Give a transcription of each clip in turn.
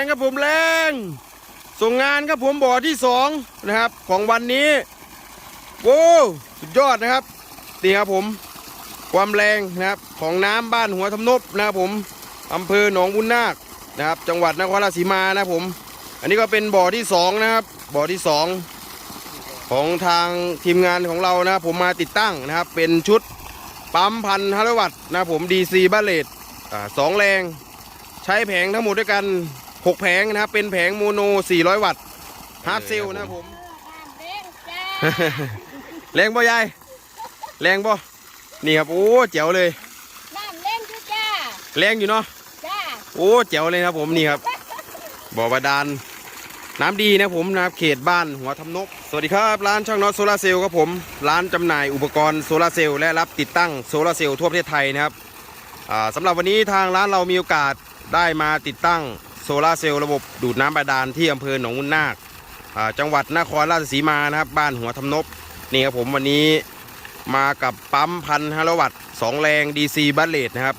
รงครับผมแรง ส่งงานครับผมบ่อที่สองนะครับ ของวันนี้โว้วสุดยอดนะครับนี่ครับผมความแรงนะครับของน้ำบ้านหัวทำนบนะครับผมอำเภอหนองบุญนาคนะครับ จังหวัดนครราชสีมานะผม อันนี้ก็เป็นบ่อที่สองนะครับ บ่อที่สองของทางทีมงานของเรานะครับผมมาติดตั้งนะครับ เป็นชุดปั๊มพันฮัลวัตต์นะครับผม DC บ้าเลตสองแรง ใช้แผงทั้งหมดด้วยกัน 6แผงนะครับเป็นแผงโมโน 400 วัตต์ฮาร์ดเซลนะครับผมเด้งจ้าแรงบ่ยายแรงบ่นี่ครับโอ้เจ๋วเลยน้ำเล่นจ้าจ้าแรงอยู่เนาะจ้าโอ้เจ๋วเลยครับผมนี่ครับบ่อบาดาลน้ำดีนะผมนะครับเขตบ้านหัวทำนก สวัสดีครับ ร้านช่างน็อตโซลาร์เซลล์ครับผม ร้านจำหน่ายอุปกรณ์โซลาร์เซลล์และรับติดตั้งโซลาร์เซลล์ทั่วประเทศไทยนะครับอ่าสำหรับวันนี้ทางร้านเรามีโอกาสได้มาติดตั้งโซลาเซลล์ระบบดูดน้ำบาดาลที่อำเภอหนองมุนนาคจังหวัดนครราชสีมานะครับ บ้านหัวทำนบนี่ครับผมวันนี้มากับปั๊มพันห้าวัตต์สองแรง DC บัตเลตนะครับ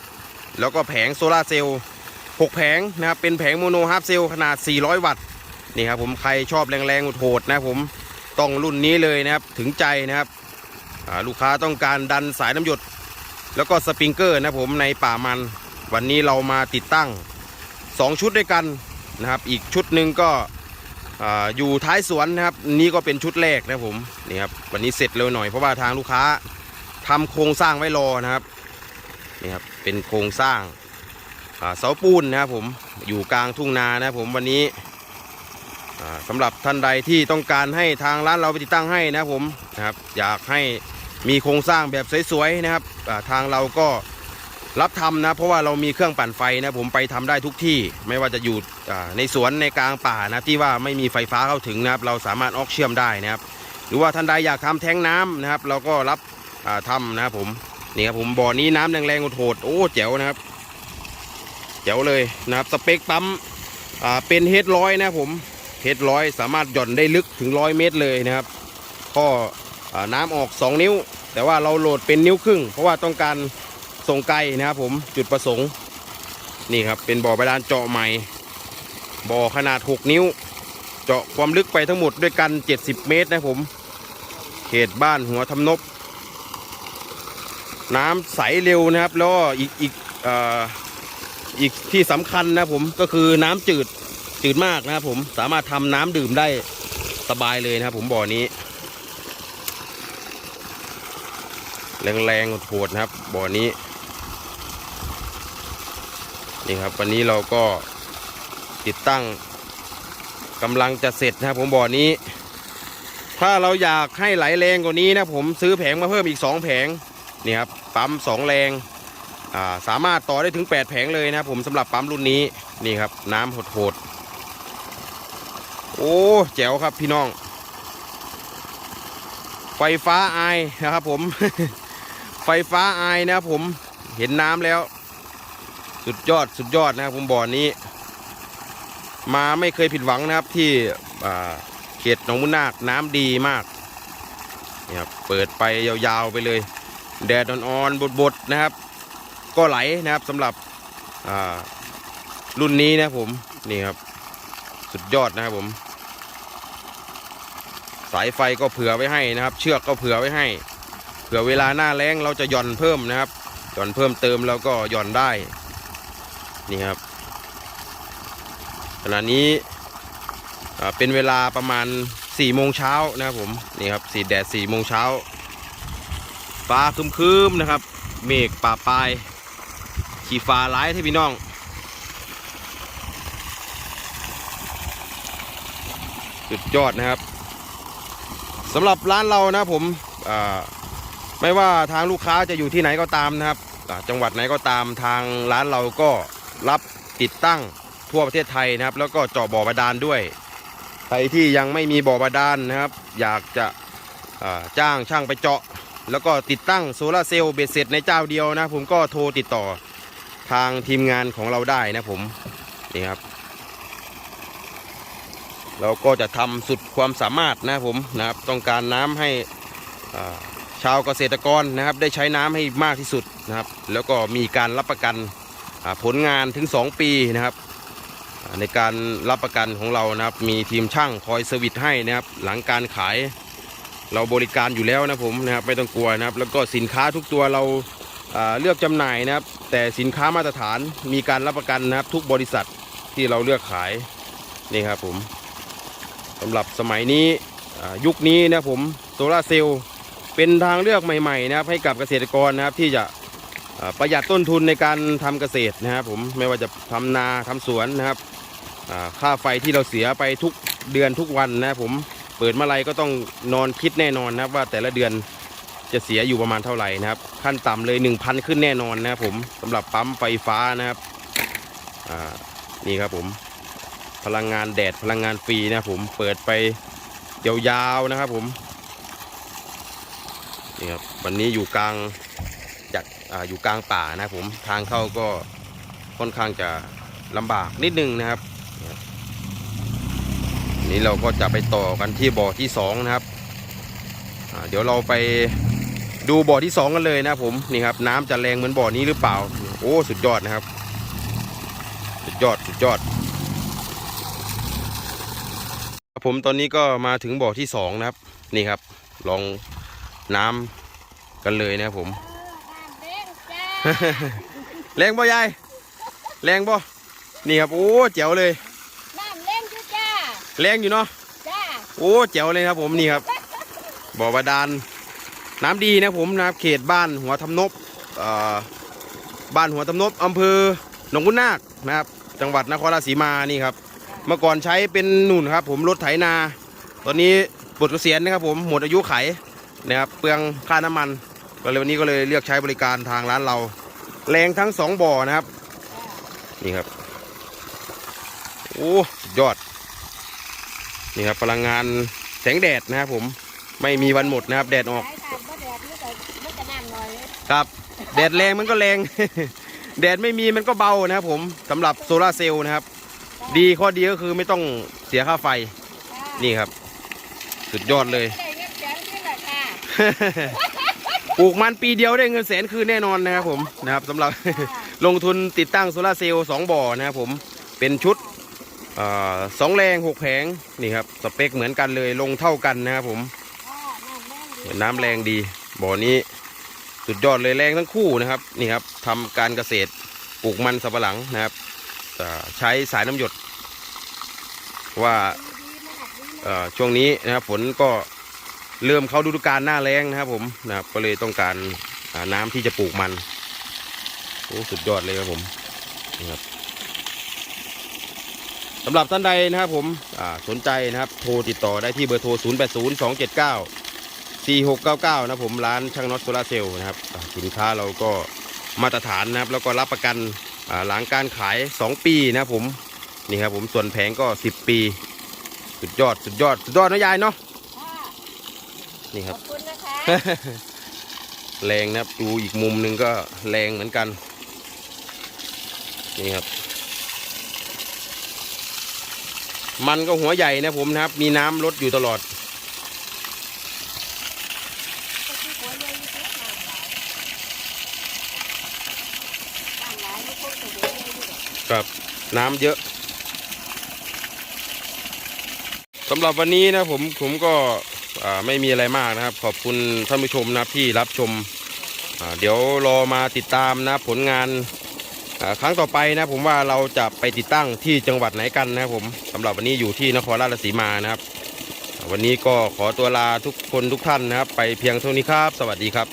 แล้วก็แผงโซลาเซลล์6แผงนะครับ เป็นแผงโมโนฮาร์ฟเซลล์ขนาด 400 วัตต์นี่ครับผมใครชอบแรงๆโหดนะผมต้องรุ่นนี้เลยนะครับถึงใจนะครับลูกค้าต้องการดันสายน้ำหยด แล้วก็สปริงเกอร์นะผมในป่ามัน วันนี้เรามาติดตั้ง 2 ชุดด้วยกันนะครับ อีกชุดหนึ่งก็อ่าอยู่ท้ายสวนนะครับ นี่ก็เป็นชุดแรกนะผมนี่ครับวันนี้เสร็จเร็วหน่อยเพราะว่าทางลูกค้าทำโครงสร้างไว้รอนะครับนี่ครับเป็นโครงสร้างเสาปูนนะครับผมอยู่กลางทุ่งนานะผมวันนี้อ่าสำหรับท่านใดที่ต้องการให้ทางร้านเราไปติดตั้งให้นะครับผมนะครับอยากให้มีโครงสร้างแบบสวยๆนะครับทางเราก็ รับทำนะ เพราะว่าเรามีเครื่องปั่นไฟนะผมไปทำได้ทุกที่ไม่ว่าจะอยู่ในสวนในกลางป่านะที่ว่าไม่มีไฟฟ้าเข้าถึงนะครับ เราสามารถออกเชื่อมได้นะครับ หรือว่าท่านใดอยากทำแท้งน้ำนะครับ เราก็รับอ่าทำนะครับผมนี่ครับผมบ่อนี้น้ำแรงๆโหดโอ้แจ๋วนะครับเจ๋วเลยนะครับสเปคปั๊มเป็นเฮดร้อยนะผมเฮดร้อยสามารถหย่อนได้ลึกถึงร้อยเมตรเลยนะครับก็อ่าน้ำออก 2 นิ้ว แต่ว่าเราโหลดเป็นนิ้วครึ่ง เพราะว่าต้องการ ส่งไกลนะครับผมจุดประสงค์ นี่ครับเป็นบ่อบาดาลเจาะใหม่ บ่อขนาด 6 นิ้ว เจาะความลึกไปทั้งหมดด้วยกัน 70 เมตรนะครับผม เขตบ้านหัวทำนบ น้ำใสเร็วนะครับแล้วก็อีกอีกอ่ออีกที่สำคัญนะผมก็คือน้ำจืดจืดมากนะครับผมสามารถทำน้ำดื่มได้สบายเลยนะครับผมบ่อนี้แรงๆโหดๆนะครับ บ่อนี้ นี่ครับวันนี้เราก็ติดตั้งกำลังจะเสร็จนะครับผมบ่อนี้ ถ้าเราอยากให้ไหลแรงกว่านี้นะผมซื้อแผงมาเพิ่มอีก 2 แผงนี่ครับปั๊ม2แรงาสามารถต่อได้ถึง 8 แผงเลยนะครับผมสำหรับปั๊มรุ่นนี้นี่ครับน้ำโหดๆโอ้แจ๋วครับพี่น้อง ไฟฟ้าไอนะครับผม ไฟฟ้าไอนะครับผมเห็นน้ำแล้ว สุดยอดสุดยอดนะครับผมบ่อนี้ มาไม่เคยผิดหวังนะครับที่เขตหนองมุนนาคน้ำดีมากนี่ครับเปิดไปยาวๆไปเลย แดดอ่อนๆบดๆนะครับ ก็ไหลนะครับสำหรับรุ่นนี้นะผมนี่ครับ สุดยอดนะครับผม สายไฟก็เผื่อไว้ให้นะครับ เชือกก็เผื่อไว้ให้เผื่อเวลาหน้าแล้งเราจะหย่อนเพิ่มนะครับหย่อนเพิ่มเติมเราก็หย่อนได้ นี่ครับขณะนี้เป็นเวลาประมาณ4ี่โมงเช้านะครับผมนี่ครับสีแดด4ี่โมงเช้าฟ้าครึมๆนะครับ เมฆป่าปลาย ขี่ฟ้าร้ายที่พี่น้องสุดยอดนะครับสำหรับร้านเรานะผมไม่ว่าทางลูกค้าจะอยู่ที่ไหนก็ตามนะครับ จังหวัดไหนก็ตามทางร้านเราก็ รับติดตั้งทั่วประเทศไทยนะครับ แล้วก็เจาะบ่อบาดาลด้วย ใครที่ยังไม่มีบ่อบาดาลนะครับ อยากจะจ้างช่างไปเจาะ แล้วก็ติดตั้งโซลาเซลล์เบ็ดเสร็จในเจ้าเดียวนะผมก็โทรติดต่อทางทีมงานของเราได้นะผมนี่ครับ เราก็จะทำสุดความสามารถนะผมนะครับ ต้องการน้ำให้ชาวเกษตรกรนะครับ ได้ใช้น้ำให้มากที่สุดนะครับ แล้วก็มีการรับประกัน ผลงานถึง 2 ปีนะครับ ในการรับประกันของเรานะครับ มีทีมช่างคอยเซอร์วิสให้นะครับ หลังการขายเราบริการอยู่แล้วนะผมนะครับไม่ต้องกลัวนะครับ แล้วก็สินค้าทุกตัวเราเลือกจำหน่ายนะครับ แต่สินค้ามาตรฐานมีการรับประกันนะครับ ทุกบริษัทที่เราเลือกขายนี่ครับผมสำหรับสมัยนี้ยุคนี้นะผมโซลาเซลล์เป็นทางเลือกใหม่ๆนะครับให้กับเกษตรกรนะครับที่จะ ประหยัดต้นทุนในการทำเกษตรนะครับผมไม่ว่าจะทำนาทำสวนนะครับค่าไฟที่เราเสียไปทุกเดือนทุกวันนะครับผมเปิดเมื่อไรก็ต้องนอนคิดแน่นอนนะครับว่าแต่ละเดือนจะเสียอยู่ประมาณเท่าไหร่นะครับ ขั้นต่ำเลย 1,000 ขึ้นแน่นอนนะครับผมสำหรับปั๊มไฟฟ้านะครับนี่ครับผมพลังงานแดดพลังงานฟรีนะครับผมเปิดไปยาวๆนะครับผมนี่ครับวันนี้อยู่กลาง อยู่กลางป่านะผมทางเข้าก็ค่อนข้างจะลำบากนิดนึงนะครับ นี่เราก็จะไปต่อกันที่บ่อที่สองนะครับเดี๋ยวเราไปดูบ่อที่สองกันเลยนะผมนี่ครับ น้ำจะแรงเหมือนบ่อนี้หรือเปล่า โอ้สุดยอดนะครับ สุดยอดสุดยอดผมตอนนี้ก็มาถึงบ่อที่สองนะครับ นี่ครับ ลองน้ำกันเลยนะครับผม เออน้ำแดงจ้า แรงบ่ยายแรงบ่นี่ครับโอ้เจ๋วเลยน้ำแรงอยู่จ้าแรงอยู่เนาะจ้าโอ้เจ๋วเลยครับผมนี่ครับบ่อบาดาลน้ำดีนะผมนะครับเขตบ้านหัวทำนบเอ่อบ้านหัวทำนบอำเภอหนองกุนนาคนะครับ จังหวัดนครราชสีมานี่ครับ เมื่อก่อนใช้เป็นนุ่นครับ ผมรถไถนา ตอนนี้ปลดเกษียณนะครับผมหมดอายุไขนะครับเปลืองค่าน้ำมัน ก็เลยวันนี้ก็เลยเลือกใช้บริการทางร้านเรา แรงทั้งสองบ่อนะครับ นี่ครับ โอ้สุดยอด นี่ครับพลังงานแสงแดดนะครับผมไม่มีวันหมดนะครับ แดดออกสายทานบ่แดดมันก็มันก็น้ำหน่อยเลยครับ แดดแรงมันก็แรง แดดไม่มีมันก็เบานะครับผมสำหรับโซลาร์เซลล์นะครับ ดีข้อดีก็คือไม่ต้องเสียค่าไฟจ้านี่ครับ สุดยอดเลย ปลูกมันปีเดียวได้เงินแสนคืนแน่นอนนะครับผมนะครับสำหรับ ลงทุนติดตั้งโซลาเซลล์สองบ่อนะครับผมเป็นชุดอสองแรงหกแผงนี่ครับสเปคเหมือนกันเลยลงเท่ากันนะครับผมน้ำแรงดีน้ำแรงดีบ่อนี้สุดยอดเลยแรงทั้งคู่นะครับนี่ครับทำการเกษตรปลูกมันสำปะหลังนะครับใช้สายน้ำหยดว่าช่วงนี้นะครับฝนก็ เริ่มเข้าฤดูกาลหน้าแรงนะครับ ผมนะครับ ก็เลยต้องการน้ำที่จะปลูกมันโอ้สุดยอดเลยครับผมนี่ครับสำหรับท่านใดนะครับผมสนใจนะครับ โทรติดต่อได้ที่เบอร์โทร 0 8 0 2 7 9 4699 นะผมร้านช่างน็อตโซลาเซลล์นะครับ สินค้าเราก็มาตรฐานนะครับ แล้วก็รับประกันอ่าหลังการขาย 2 ปีนะผม นี่ครับผมส่วนแผงก็ 10 ปี สุดยอดสุดยอด สุดยอดนะยายเนาะ นี่คขรัอบ บคุณนะคะ แรงนะครับดูอีกมุมหนึ่งก็แรงเหมือนกัน นี่ครับ มันก็หัวใหญ่นะผมนะครับ มีน้ำลดอยู่ตลอดหัวใหญ่อยู่เด้อน้ำหลายน้ำหลายนี่คงจะหัวใหญ่อยู่ดอกครับน้ำเยอะสำหรับวันนี้นะผมผมก็อ่า ไม่มีอะไรมากนะครับ ขอบคุณท่านผู้ชมนะครับที่รับชม เดี๋ยวรอมาติดตามนะผลงานครั้งต่อไปนะผมว่าเราจะไปติดตั้งที่จังหวัดไหนกันนะครับผมสำหรับวันนี้อยู่ที่นครราชสีมานะครับ วันนี้ก็ขอตัวลาทุกคนทุกท่านนะครับ ไปเพียงเท่านี้ครับ สวัสดีครับ